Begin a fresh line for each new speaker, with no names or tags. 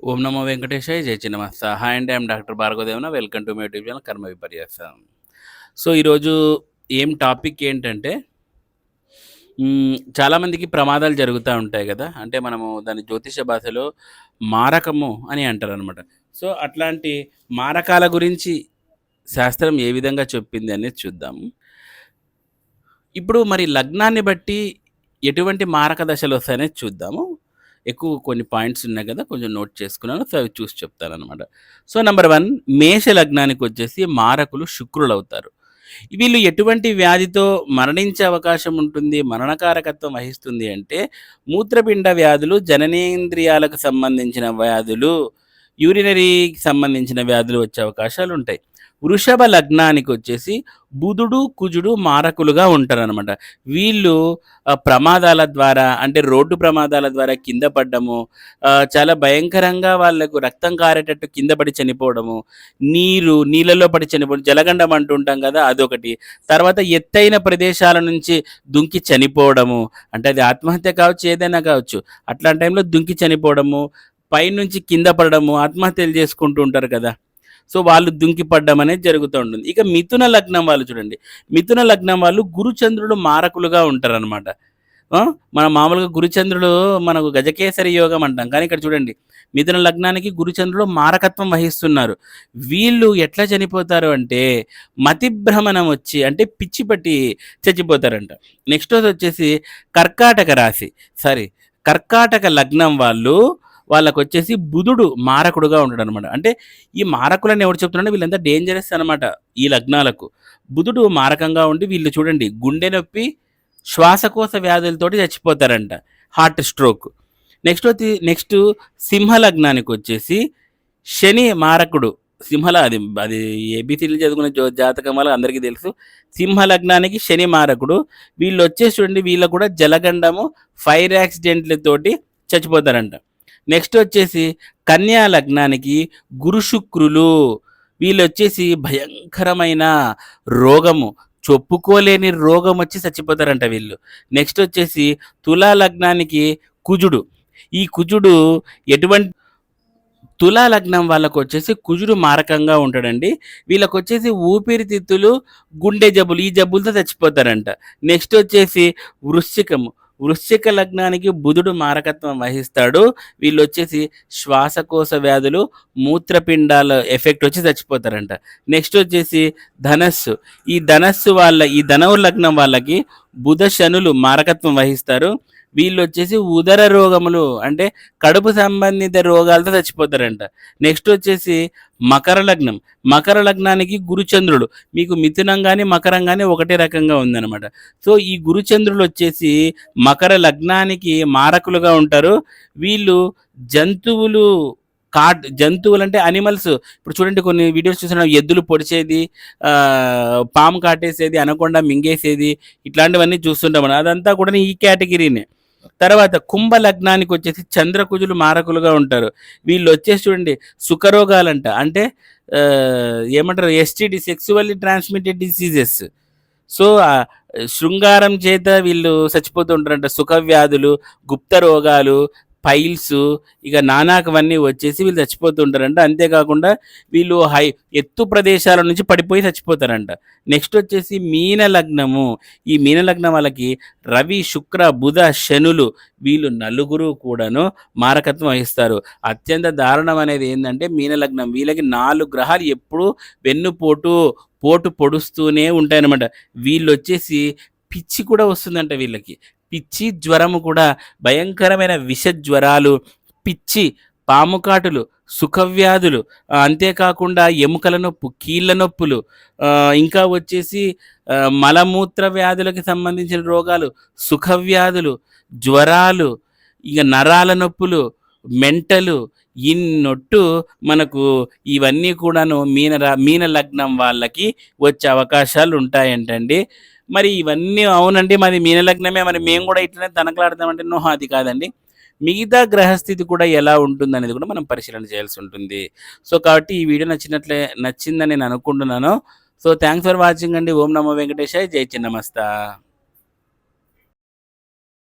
ఓం నమో వెంకటేశాయ జై చిన్నమస్త. హాయ్ అండి I'm doctor Bhargavadevana. Welcome to my YouTube channel కర్మ విపర్యాసం. సో ఈరోజు ఏం టాపిక్ ఏంటంటే చాలామందికి ప్రమాదాలు జరుగుతూ ఉంటాయి కదా. అంటే మనము దాని జ్యోతిష భాషలో మారకము అని అంటారు అనమాట సో అట్లాంటి మారకాల గురించి శాస్త్రం ఏ విధంగా చెప్పింది అనేది చూద్దాము ఇప్పుడు మరి లగ్నాన్ని బట్టి ఎటువంటి మారక దశలు వస్తాయనేది చూద్దాము. ఎక్కువ కొన్ని పాయింట్స్ ఉన్నాయి కదా కొంచెం నోట్ చేసుకున్నాను సో అవి చూసి చెప్తాను అనమాట సో నెంబర్ వన్ మేష లగ్నానికి వచ్చేసి మారకులు శుక్రులు అవుతారు వీళ్ళు ఎటువంటి వ్యాధితో మరణించే అవకాశం ఉంటుంది మరణకారకత్వం వహిస్తుంది అంటే మూత్రపిండ వ్యాధులు జననేంద్రియాలకు సంబంధించిన వ్యాధులు యూరినరీకి సంబంధించిన వ్యాధులు వచ్చే అవకాశాలు ఉంటాయి. వృషభ లగ్నానికి వచ్చేసి బుధుడు కుజుడు మారకులుగా ఉంటారనమాట వీళ్ళు ప్రమాదాల ద్వారా అంటే రోడ్డు ప్రమాదాల ద్వారా కింద పడ్డము చాలా భయంకరంగా వాళ్ళకు రక్తం కారేటట్టు కింద పడి చనిపోవడము నీరు నీళ్ళలో పడి చనిపోవడం జలగండం అంటుంటాం కదా అదొకటి. తర్వాత ఎత్తైన ప్రదేశాల నుంచి దుంకి చనిపోవడము అంటే అది ఆత్మహత్య కావచ్చు ఏదైనా కావచ్చు అట్లాంటి టైంలో దుంకి చనిపోవడము పైనుంచి కింద పడడము ఆత్మహత్యలు చేసుకుంటూ ఉంటారు కదా. సో వాళ్ళు దుంకిపడ్డం అనేది జరుగుతూ ఉంటుంది. ఇక మిథున లగ్నం వాళ్ళు చూడండి. మిథున లగ్నం వాళ్ళు గురుచంద్రుడు మారకులుగా ఉంటారనమాట మన మామూలుగా గురుచంద్రుడు మనకు గజకేసరి యోగం అంటాం. కానీ ఇక్కడ చూడండి మిథున లగ్నానికి గురుచంద్రుడు మారకత్వం వహిస్తున్నారు. వీళ్ళు ఎట్లా చనిపోతారు అంటే మతిభ్రమణం వచ్చి అంటే పిచ్చి పట్టి చచ్చిపోతారంట. నెక్స్ట్ వచ్చేసి కర్కాటక రాశి. సారీ కర్కాటక లగ్నం వాళ్ళు వాళ్ళకు వచ్చేసి బుధుడు మారకుడుగా ఉండడం అనమాట అంటే ఈ మారకులని ఎవరు చెప్తున్నారో వీళ్ళంతా డేంజరస్ అనమాట ఈ లగ్నాలకు. బుధుడు మారకంగా ఉండి వీళ్ళు చూడండి గుండె నొప్పి శ్వాసకోశ వ్యాధులతోటి చచ్చిపోతారంట హార్ట్ స్ట్రోక్ నెక్స్ట్ వచ్చి నెక్స్ట్ సింహ లగ్నానికి వచ్చేసి శని మారకుడు సింహల అది అది ఏబిసిలు చదువుకునే జో జాతకం వల్ల అందరికీ తెలుసు. సింహ లగ్నానికి శని మారకుడు వీళ్ళు వచ్చేసి చూడండి వీళ్ళు కూడా జలగండము ఫైర్ యాక్సిడెంట్లతోటి చచ్చిపోతారంట. నెక్స్ట్ వచ్చేసి కన్యా లగ్నానికి గురు శుక్రులు. వీళ్ళు వచ్చేసి భయంకరమైన రోగము. చెప్పుకోలేని రోగం వచ్చి చచ్చిపోతారంట వీళ్ళు. నెక్స్ట్ వచ్చేసి తులా లగ్నానికి కుజుడు. ఈ కుజుడు ఎటువంటి తులా లగ్నం వాళ్ళకు వచ్చేసి కుజుడు మారకంగా ఉంటాడండి. వీళ్ళకి వచ్చేసి ఊపిరితిత్తులు గుండె జబ్బులు ఈ జబ్బులతో చచ్చిపోతారంట. నెక్స్ట్ వచ్చేసి వృశ్చికము. వృశ్చిక లగ్నానికి బుధుడు మారకత్వం వహిస్తాడు. వీళ్ళు వచ్చేసి శ్వాసకోశ వ్యాధులు మూత్రపిండాల ఎఫెక్ట్ వచ్చి చచ్చిపోతారంట. నెక్స్ట్ వచ్చేసి ధనస్సు. ఈ ధనస్సు వాళ్ళ ఈ ధనవు లగ్నం వాళ్ళకి బుధ శనులు మారకత్వం వహిస్తారు. వీళ్ళు వచ్చేసి ఉదర రోగములు అంటే కడుపు సంబంధిత రోగాలతో చచ్చిపోతారంట. నెక్స్ట్ వచ్చేసి మకర లగ్నం. మకర లగ్నానికి గురుచంద్రుడు. మీకు మిథునం కానీ మకరం కానీ ఒకటే రకంగా ఉందన్నమాట. సో ఈ గురుచంద్రులు వచ్చేసి మకర లగ్నానికి మారకులుగా ఉంటారు. వీళ్ళు జంతువులు కాట్ జంతువులు అంటే అనిమల్స్. ఇప్పుడు చూడండి కొన్ని వీడియోస్ చూసిన ఎద్దులు పొడిచేది పాము కాటేసేది అనకొండ మింగేసేది ఇట్లాంటివన్నీ చూస్తుంటాం అదంతా కూడా ఈ కేటగిరీనే. తర్వాత కుంభ లగ్నానికి వచ్చేసి చంద్రకుజులు మారకులుగా ఉంటారు. వీళ్ళు వచ్చేసి చూడండి సుఖరోగాలంట. అంటే ఏమంటారు STD sexually transmitted diseases so ఆ శృంగారం చేత వీళ్ళు చచ్చిపోతూ ఉంటారంట. గుప్త రోగాలు పైల్స్ ఇక నానాకవన్నీ వచ్చేసి వీళ్ళు చచ్చిపోతుంటారంట. అంతేకాకుండా వీళ్ళు హై ఎత్తు ప్రదేశాల నుంచి పడిపోయి చచ్చిపోతారంట. నెక్స్ట్ వచ్చేసి మీన లగ్నము. ఈ మీన లగ్నం వాళ్ళకి రవి శుక్ర బుధ శనులు వీళ్ళు నలుగురు కూడాను మారకత్వం వహిస్తారు. అత్యంత దారుణం అనేది ఏంటంటే మీన లగ్నం వీళ్ళకి నాలుగు గ్రహాలు ఎప్పుడూ వెన్నుపోటు పోటు పొడుస్తూనే ఉంటాయన్నమాట. వీళ్ళు వచ్చేసి పిచ్చి కూడా వస్తుందంట వీళ్ళకి. పిచ్చి జ్వరము కూడా భయంకరమైన విష జ్వరాలు పిచ్చి పాముకాటులు సుఖవ్యాధులు అంతేకాకుండా ఎముకల నొప్పు కీళ్ళ నొప్పులు ఇంకా వచ్చేసి మలమూత్ర వ్యాధులకి సంబంధించిన రోగాలు సుఖవ్యాధులు జ్వరాలు ఇక నరాల నొప్పులు మెంటలు ఇన్నొట్టు మనకు ఇవన్నీ కూడాను మీన మీన లగ్నం వాళ్ళకి వచ్చే అవకాశాలు ఉంటాయంటండి మరి ఇవన్నీ అవునండి మరి మీన లగ్నమే మరి మేము కూడా ఇట్లనే తనకలాడతామంటే నో అది కాదండి. మిగతా గ్రహస్థితి కూడా ఎలా ఉంటుంది అనేది కూడా మనం పరిశీలన చేయాల్సి ఉంటుంది. సో కాబట్టి ఈ వీడియో నచ్చినట్లే నచ్చిందని నేను అనుకుంటున్నాను. సో థ్యాంక్స్ ఫర్ వాచింగ్ అండి. ఓం నమో వెంకటేశాయ్. జై చిన్నమస్తా.